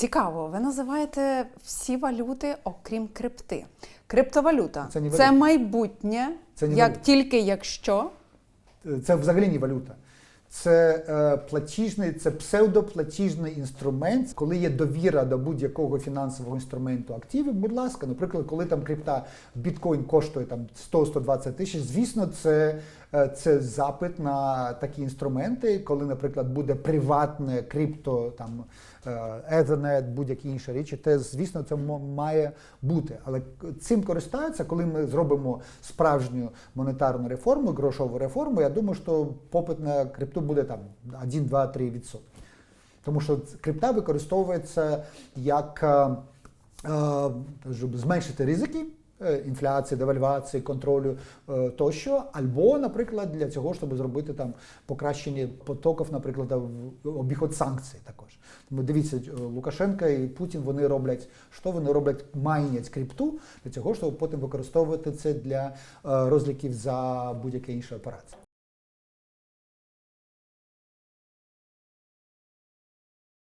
Цікаво, ви називаєте всі валюти, окрім крипти. Криптовалюта Це не це майбутнє, Це не як валюта. тільки якщо. Це взагалі не валюта. Це е, платіжний, це псевдоплатіжний інструмент. Коли є довіра до будь-якого фінансового інструменту активів, будь ласка, наприклад, коли там крипта біткоін коштує там 100-120 тисяч, звісно, це, е, це запит на такі інструменти. Коли, наприклад, буде приватне крипто, там е, Ethernet, будь-які інші речі, те, звісно, це має бути. Але цим користаються, коли ми зробимо справжню монетарну реформу, грошову реформу. Я думаю, що попит на крипту буде там 1, 2, 3 відсотки. Тому що крипта використовується як е, е, щоб зменшити ризики. Е, Інфляції, девальвації, контролю е, тощо, або, наприклад, для цього, щоб зробити там покращення потоків, наприклад, обіход санкцій також. Тому дивіться, е, Лукашенка і Путін вони роблять що вони роблять майнять крипту для цього, щоб потім використовувати це для розліків за будь-яке інші операції.